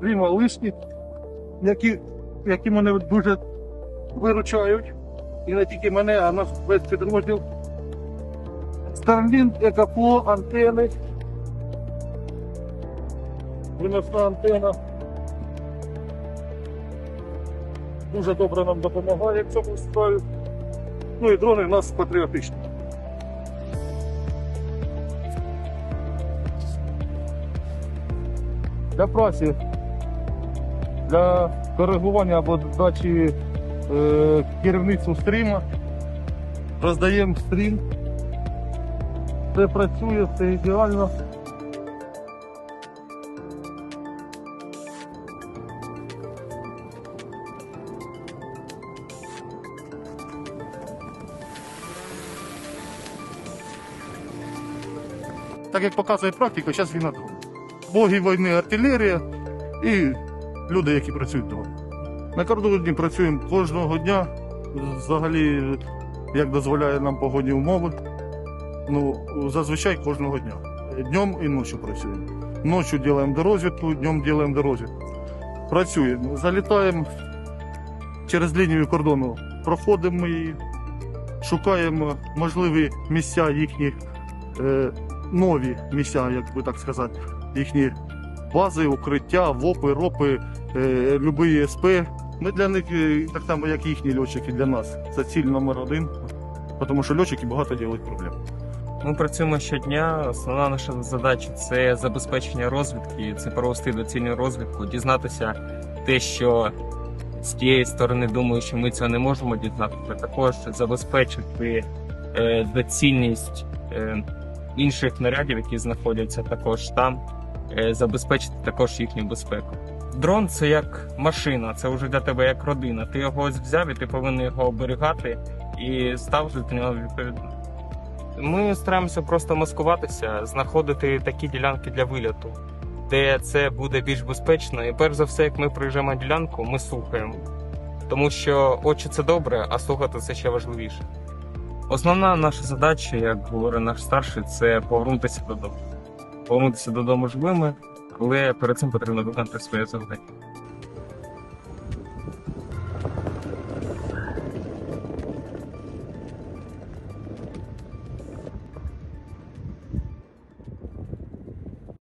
користі, які, які мене дуже виручають. І не тільки мене, а наш весь підрозділ. Starlink, Екафло, антени. Виносна антена. Дуже добре нам допомагає в цьому справі. Ну і дрони в нас патріотичні. Для праці, для коригування або дачі е, керівництву стріма. Роздаємо стрім. Все працює, все ідеально. Так як показує практика, зараз війна. Боги війни артилерія і люди, які працюють вдома. На кордоні працюємо кожного дня. Взагалі, як дозволяє нам погодні умови. Ну, зазвичай кожного дня. Днем і ночі працюємо. Ночі робимо дорозвідку, днем робимо дорозвідку. Працюємо, залітаємо через лінію кордону, проходимо її, шукаємо можливі місця їхні, е, нові місця, як би так сказати, їхні бази, укриття, ВОПи, РОПи, е, любий СП. Ми для них е, так само, як їхні льотчики для нас. Це ціль номер один, тому що льотчики багато роблять проблем. Ми працюємо щодня. Основна наша задача це забезпечення розвідки, це провести доцільну розвідку, дізнатися те, що з тієї сторони думаю, що ми цього не можемо дізнатися. Також забезпечити е, доцільність е, інших нарядів, які знаходяться також там, забезпечити також їхню безпеку. Дрон це як машина, це вже для тебе як родина. Ти його ось взяв і ти повинен його оберігати і ставити до нього відповідно. Ми стараємося просто маскуватися, знаходити такі ділянки для вильоту, де це буде більш безпечно. І перш за все, як ми приїжджаємо на ділянку, ми слухаємо. Тому що очі це добре, а слухати це ще важливіше. Основна наша задача, як говорить наш старший, це повернутися додому. Повернутися додому живими, але перед цим потрібно виконати своє завдання.